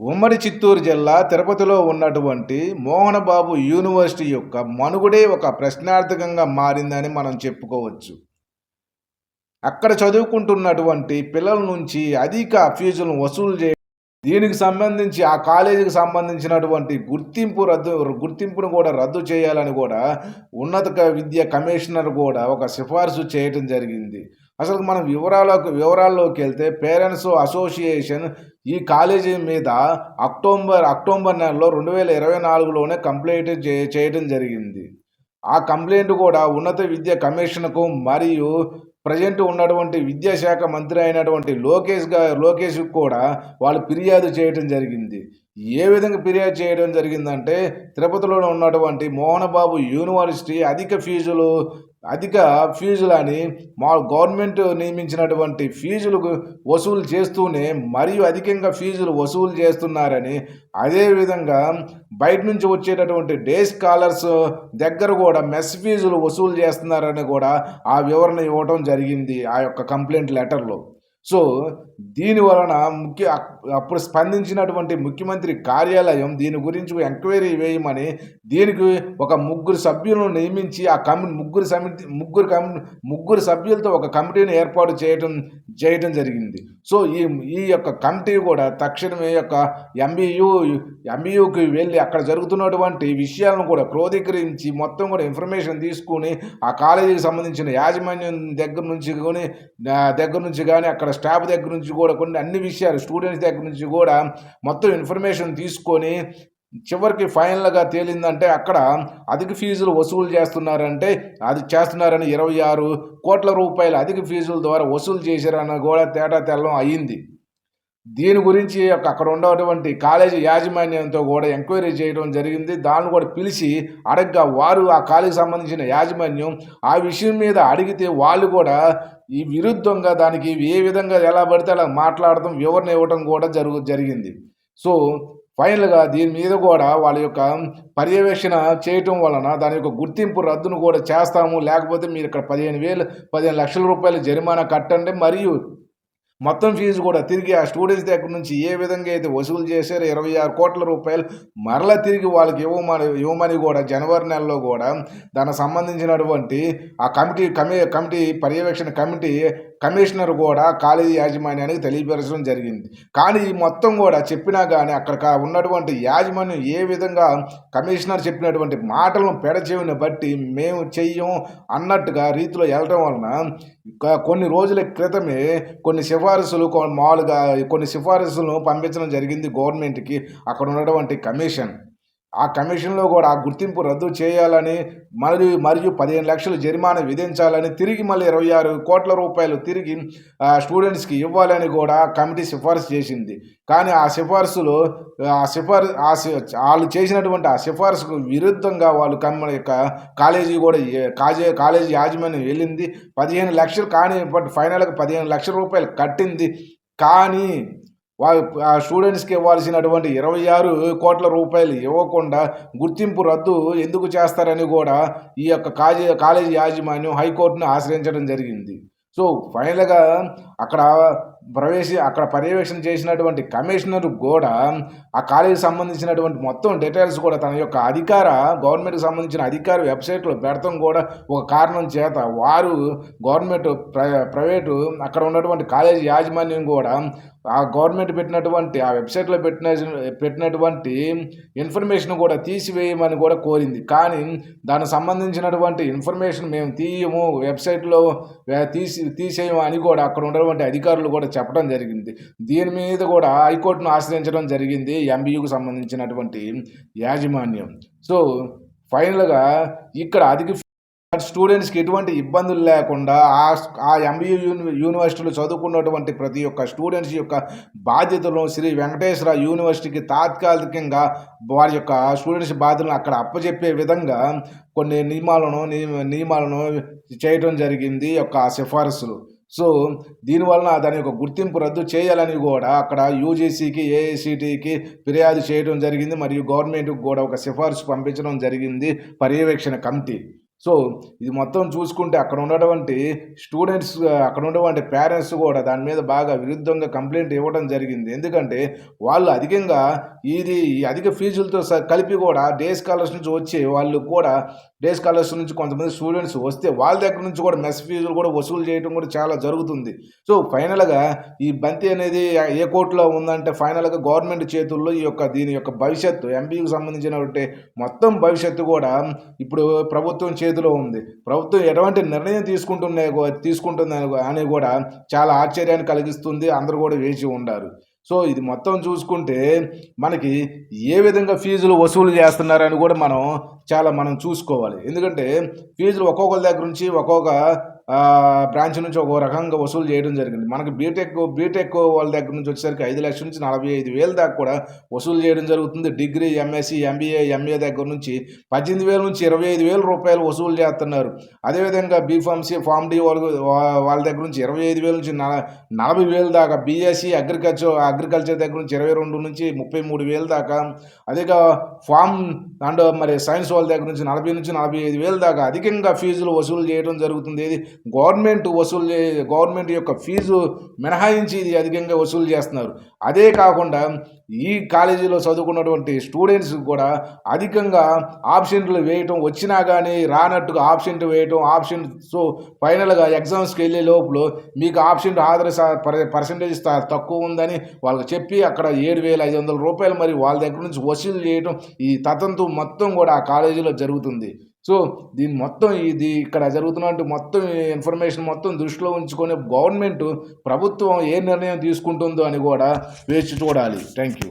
ఉమ్మడి చిత్తూరు జిల్లా తిరుపతిలో ఉన్నటువంటి మోహనబాబు యూనివర్సిటీ యొక్క మనుగడే ఒక ప్రశ్నార్థకంగా మారిందని మనం చెప్పుకోవచ్చు. అక్కడ చదువుకుంటున్నటువంటి పిల్లల నుంచి అధిక ఫీజులను వసూలు చే దీనికి సంబంధించి ఆ కాలేజీకి సంబంధించినటువంటి గుర్తింపు రద్దు గుర్తింపును కూడా రద్దు చేయాలని కూడా ఉన్నత క- విద్య కమిషనర్ కూడా ఒక సిఫార్సు చేయటం జరిగింది. అసలు మనం వివరాలకు వివరాల్లోకి వెళ్తే పేరెంట్స్ అసోసియేషన్ ఈ కాలేజీ మీద అక్టోబర్ అక్టోబర్ నెలలో రెండు వేల ఇరవై నాలుగులోనే కంప్లైంట్ చే చేయడం జరిగింది. ఆ కంప్లైంట్ కూడా ఉన్నత విద్య కమిషన్కు మరియు ప్రజెంట్ ఉన్నటువంటి విద్యాశాఖ మంత్రి అయినటువంటి లోకేష్గా లోకేష్ కూడా వాళ్ళు ఫిర్యాదు చేయడం జరిగింది. ఏ విధంగా ఫిర్యాదు చేయడం జరిగిందంటే తిరుపతిలో ఉన్నటువంటి మోహనబాబు యూనివర్సిటీ అధిక ఫీజులు అధిక ఫీజులని మా గవర్నమెంట్ నియమించినటువంటి ఫీజులు వసూలు చేస్తూనే మరియు అధికంగా ఫీజులు వసూలు చేస్తున్నారని అదేవిధంగా బయట నుంచి వచ్చేటటువంటి డే స్కాలర్స్ దగ్గర కూడా మెస్ ఫీజులు వసూలు చేస్తున్నారని కూడా ఆ వివరణ ఇవ్వడం జరిగింది ఆ యొక్క కంప్లైంట్ లెటర్లో. సో దీని వలన ముఖ్య అప్పుడు స్పందించినటువంటి ముఖ్యమంత్రి కార్యాలయం దీని గురించి ఎంక్వైరీ వేయమని దీనికి ఒక ముగ్గురు సభ్యులను నియమించి ఆ కమి ముగ్గురు సమితి ముగ్గురు కమి ముగ్గురు సభ్యులతో ఒక కమిటీని ఏర్పాటు చేయటం చేయటం జరిగింది. సో ఈ ఈ యొక్క కమిటీ కూడా తక్షణమే యొక్క ఎంబీయూ ఎంబీయూకి వెళ్ళి అక్కడ జరుగుతున్నటువంటి విషయాలను కూడా క్రోధీకరించి మొత్తం కూడా ఇన్ఫర్మేషన్ తీసుకుని ఆ కాలేజీకి సంబంధించిన యాజమాన్యం దగ్గర నుంచి కానీ దగ్గర నుంచి కానీ అక్కడ స్టాఫ్ దగ్గర నుంచి కూడా కొన్ని అన్ని విషయాలు స్టూడెంట్స్ దగ్గర నుంచి కూడా మొత్తం ఇన్ఫర్మేషన్ తీసుకొని చివరికి ఫైనల్గా తేలిందంటే అక్కడ అధిక ఫీజులు వసూలు చేస్తున్నారంటే అది చేస్తున్నారని ఇరవై ఆరు కోట్ల రూపాయల అధిక ఫీజుల ద్వారా వసూలు చేశారన్న కూడా తేటా తెల్లం అయ్యింది దీని గురించి ఒక అక్కడ ఉన్నటువంటి కాలేజీ యాజమాన్యంతో కూడా ఎంక్వైరీ చేయడం జరిగింది. దాన్ని కూడా పిలిచి అడగ్గా వారు ఆ కాలేజీకి సంబంధించిన యాజమాన్యం ఆ విషయం మీద అడిగితే వాళ్ళు కూడా ఈ విరుద్ధంగా దానికి ఏ విధంగా ఎలా పడితే అలా మాట్లాడటం వివరణ ఇవ్వడం కూడా జరుగు జరిగింది. సో ఫైనల్గా దీని మీద కూడా వాళ్ళ యొక్క పర్యవేక్షణ చేయటం వలన దాని యొక్క గుర్తింపు రద్దును కూడా చేస్తాము. లేకపోతే మీరు ఇక్కడ పదిహేను వేలు పదిహేను లక్షల రూపాయల జరిమానా కట్టండి. మరియు మొత్తం ఫీజు కూడా తిరిగి ఆ స్టూడెంట్స్ దగ్గర నుంచి ఏ విధంగా అయితే వసూలు చేశారో ఇరవై ఆరు కోట్ల రూపాయలు మరలా తిరిగి వాళ్ళకి ఇవ్వమని ఇవ్వమని కూడా జనవరి నెలలో కూడా దానికి సంబంధించినటువంటి ఆ కమిటీ కమి కమిటీ పర్యవేక్షణ కమిటీ కమిషనర్ కూడా కాలేజీ యాజమాన్యానికి తెలియపరచడం జరిగింది. కానీ ఈ మొత్తం కూడా చెప్పినా కానీ అక్కడ ఉన్నటువంటి యాజమాన్యం ఏ విధంగా కమిషనర్ చెప్పినటువంటి మాటలను పెడచెవిని బట్టి మేము చెయ్యం అన్నట్టుగా రీతిలో వెళ్ళటం వలన కొన్ని రోజుల క్రితమే కొన్ని సిఫారసులు మామూలుగా కొన్ని సిఫారసులను పంపించడం జరిగింది గవర్నమెంట్కి. అక్కడ ఉన్నటువంటి కమిషన్. ఆ కమిషన్లో కూడా ఆ గుర్తింపు రద్దు చేయాలని మరియు మరియు పదిహేను లక్షలు జరిమానా విధించాలని తిరిగి మళ్ళీ ఇరవై ఆరు కోట్ల రూపాయలు తిరిగి స్టూడెంట్స్కి ఇవ్వాలని కూడా కమిటీ సిఫార్సు చేసింది. కానీ ఆ సిఫార్సులో ఆ సిఫార్ ఆ వాళ్ళు చేసినటువంటి ఆ సిఫార్సుకు విరుద్ధంగా వాళ్ళు కమ్మ యొక్క కాలేజీ కూడా కాజే కాలేజీ యాజమాన్యం వెళ్ళింది. పదిహేను లక్షలు కానీ బట్ ఫైనల్గా పదిహేను లక్షల రూపాయలు కట్టింది. కానీ ఆ స్టూడెంట్స్కి ఇవ్వాల్సినటువంటి ఇరవై ఆరు కోట్ల రూపాయలు ఇవ్వకుండా గుర్తింపు రద్దు ఎందుకు చేస్తారని కూడా ఈ యొక్క కాజీ కాలేజీ యాజమాన్యం హైకోర్టును ఆశ్రయించడం జరిగింది. సో ఫైనల్గా అక్కడ ప్రవేశ అక్కడ పర్యవేక్షణ చేసినటువంటి కమిషనర్ కూడా ఆ కాలేజీకి సంబంధించినటువంటి మొత్తం డీటెయిల్స్ కూడా తన యొక్క అధికార గవర్నమెంట్కి సంబంధించిన అధికార వెబ్సైట్లో పెడతాం కూడా ఒక కారణం చేత వారు గవర్నమెంట్ ప్ర ప్రైవేటు అక్కడ ఉన్నటువంటి కాలేజీ యాజమాన్యం కూడా ఆ గవర్నమెంట్ పెట్టినటువంటి ఆ వెబ్సైట్లో పెట్టిన పెట్టినటువంటి ఇన్ఫర్మేషన్ కూడా తీసివేయమని కూడా కోరింది. కానీ దానికి సంబంధించినటువంటి ఇన్ఫర్మేషన్ మేము తీయము వెబ్సైట్లో తీసి తీసేయము అని కూడా అక్కడ ఉన్నటువంటి అధికారులు కూడా చెప్పడం జరిగింది. దీని మీద కూడా హైకోర్టును ఆశ్రయించడం జరిగింది ఎంబీయూకు సంబంధించినటువంటి యాజమాన్యం. సో ఫైనల్గా ఇక్కడ అధిక స్టూడెంట్స్కి ఎటువంటి ఇబ్బందులు లేకుండా ఆ ఆ ఎంబీయూ యూని యూనివర్సిటీలో చదువుకున్నటువంటి ప్రతి ఒక్క స్టూడెంట్స్ యొక్క బాధ్యతలను శ్రీ వెంకటేశ్వర యూనివర్సిటీకి తాత్కాలికంగా వారి యొక్క స్టూడెంట్స్ బాధ్యతలను అక్కడ అప్పచెప్పే విధంగా కొన్ని నియమాలను నియమాలను చేయడం జరిగింది యొక్క సిఫారసులు. సో దీనివలన దాని యొక్క గుర్తింపు రద్దు చేయాలని కూడా అక్కడ యూజీసీకి ఏఐసిటికి ఫిర్యాదు చేయడం జరిగింది. మరియు గవర్నమెంట్కి కూడా ఒక సిఫార్సు పంపించడం జరిగింది. పర్యవేక్షణ కమిటీ. సో ఇది మొత్తం చూసుకుంటే అక్కడ ఉన్నటువంటి స్టూడెంట్స్ అక్కడ ఉన్నటువంటి పేరెంట్స్ కూడా దాని మీద బాగా విరుద్ధంగా కంప్లైంట్ ఇవ్వడం జరిగింది. ఎందుకంటే వాళ్ళు అధికంగా ఇది అధిక ఫీజులతో స- కలిపి కూడా డే స్కాలర్స్ నుంచి వచ్చే వాళ్ళు కూడా డే స్కాలర్స్ నుంచి కొంతమంది స్టూడెంట్స్ వస్తే వాళ్ళ దగ్గర నుంచి కూడా మెస్ ఫీజులు కూడా వసూలు చేయడం కూడా చాలా జరుగుతుంది. సో ఫైనల్గా ఈ బంతి అనేది ఏ కోర్టులో ఉందంటే ఫైనల్గా గవర్నమెంట్ చేతుల్లో ఈ యొక్క దీని యొక్క భవిష్యత్తు ఎంపీకి సంబంధించినటువంటి మొత్తం భవిష్యత్తు కూడా ఇప్పుడు ప్రభుత్వం చేతిలో ఉంది. ప్రభుత్వం ఎటువంటి నిర్ణయం తీసుకుంటున్నాయి తీసుకుంటుంది అని కూడా చాలా ఆశ్చర్యాన్ని కలిగిస్తుంది. అందరూ కూడా వేచి ఉండారు. సో ఇది మొత్తం చూసుకుంటే మనకి ఏ విధంగా ఫీజులు వసూలు చేస్తున్నారని కూడా మనం చాలా మనం చూసుకోవాలి. ఎందుకంటే ఫీజులు ఒక్కొక్కరి దగ్గర నుంచి ఒక్కొక్క బ్రాంచ్ నుంచి ఒక రకంగా వసూలు చేయడం జరిగింది. మనకి బీటెక్ బీటెక్ వాళ్ళ దగ్గర నుంచి వచ్చేసరికి ఐదు లక్షల నుంచి నలభై ఐదు వేల దాకా కూడా వసూలు చేయడం జరుగుతుంది. డిగ్రీ ఎంఎస్సి ఎంబీఏ ఎంఏ దగ్గర నుంచి పద్దెనిమిది వేల నుంచి ఇరవై ఐదు వేల రూపాయలు వసూలు చేస్తున్నారు. అదేవిధంగా బీఫార్మసీ ఫార్మ్ డి వాళ్ళ వాళ్ళ దగ్గర నుంచి ఇరవై ఐదు వేల నుంచి నల నలభై వేలు దాకా బీఎస్సీ అగ్రికల్చర్ అగ్రికల్చర్ దగ్గర నుంచి ఇరవై రెండు నుంచి ముప్పై మూడు వేలు దాకా అదేగా ఫామ్ అండ్ మరి సైన్స్ వాళ్ళ దగ్గర నుంచి నలభై నుంచి నలభై ఐదు వేలు దాకా అధికంగా ఫీజులు వసూలు చేయడం జరుగుతుంది. గవర్నమెంట్ వసూలు గవర్నమెంట్ యొక్క ఫీజు మినహాయించి ఇది అధికంగా వసూలు చేస్తున్నారు. అదే కాకుండా ఈ కాలేజీలో చదువుకున్నటువంటి స్టూడెంట్స్ కూడా అధికంగా ఆప్షన్లు వేయటం వచ్చినా కానీ రానట్టుగా ఆప్షన్ వేయటం ఆప్షన్ సో ఫైనల్గా ఎగ్జామ్స్కి వెళ్ళే లోపల మీకు ఆప్షన్ హాజరు పర్సంటేజ్ తక్కువ ఉందని వాళ్ళకి చెప్పి అక్కడ ఏడు వేల ఐదు వందల రూపాయలు మరి వాళ్ళ దగ్గర నుంచి వసూలు చేయటం ఈ తతంతు మొత్తం కూడా ఆ కాలేజీలో జరుగుతుంది. సో దీని మొత్తం ఇది ఇక్కడ జరుగుతున్నట్టు మొత్తం ఇన్ఫర్మేషన్ మొత్తం దృష్టిలో ఉంచుకొని గవర్నమెంట్ ప్రభుత్వం ఏ నిర్ణయం తీసుకుంటుందో అని కూడా వేచి చూడాలి. Thank you